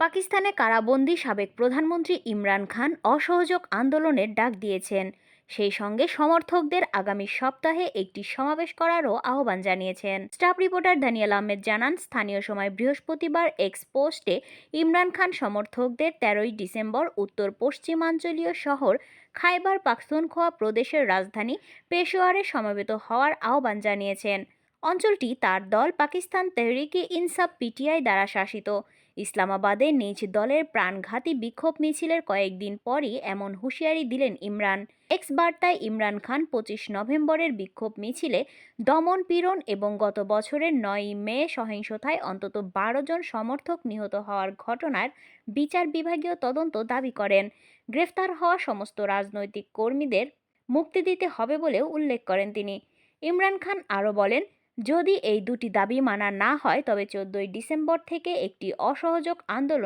পাকিস্তানে কারাবন্দী সাবেক প্রধানমন্ত্রী ইমরান খান অসহযোগ আন্দোলনের ডাক দিয়েছেন। সেই সঙ্গে সমর্থকদের আগামী সপ্তাহে একটি সমাবেশ করারও আহ্বান জানিয়েছেন। স্টাফ রিপোর্টার দানিয়াল আহমেদ জানান, স্থানীয় সময় বৃহস্পতিবার এক্স পোস্টে ইমরান খান সমর্থকদের তেরোই ডিসেম্বর উত্তর পশ্চিমাঞ্চলীয় শহর খাইবার পাখতুনখোয়া প্রদেশের রাজধানী পেশোয়ারে সমবেত হওয়ার আহ্বান জানিয়েছেন। অঞ্চলটি তার দল পাকিস্তান তেহরিকে ইনসাফ পিটিআই দ্বারা শাসিত। ইসলামাবাদে নিজ দলের প্রাণঘাতী বিক্ষোভ মিছিলের কয়েকদিন পরই এমন হুঁশিয়ারি দিলেন ইমরান। এক্স বার্তায় ইমরান খান পঁচিশ নভেম্বরের বিক্ষোভ মিছিলে দমন পীড়ন এবং গত বছরের নয়ই মে সহিংসতায় অন্তত বারো জন সমর্থক নিহত হওয়ার ঘটনার বিচার বিভাগীয় তদন্ত দাবি করেন। গ্রেফতার হওয়া সমস্ত রাজনৈতিক কর্মীদের মুক্তি দিতে হবে বলেও উল্লেখ করেন তিনি। ইমরান খান আরও বলেন যদি এই দুটি দাবি মানা না হয় তবে চোদ্দই ডিসেম্বর থেকে একটি অসহযোগ আন্দোলন